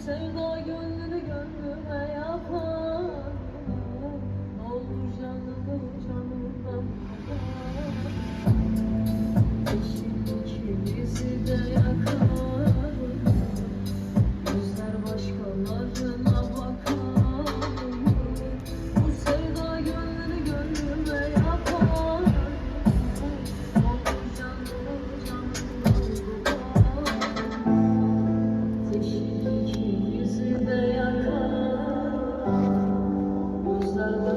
sevda gönlünü gönlüme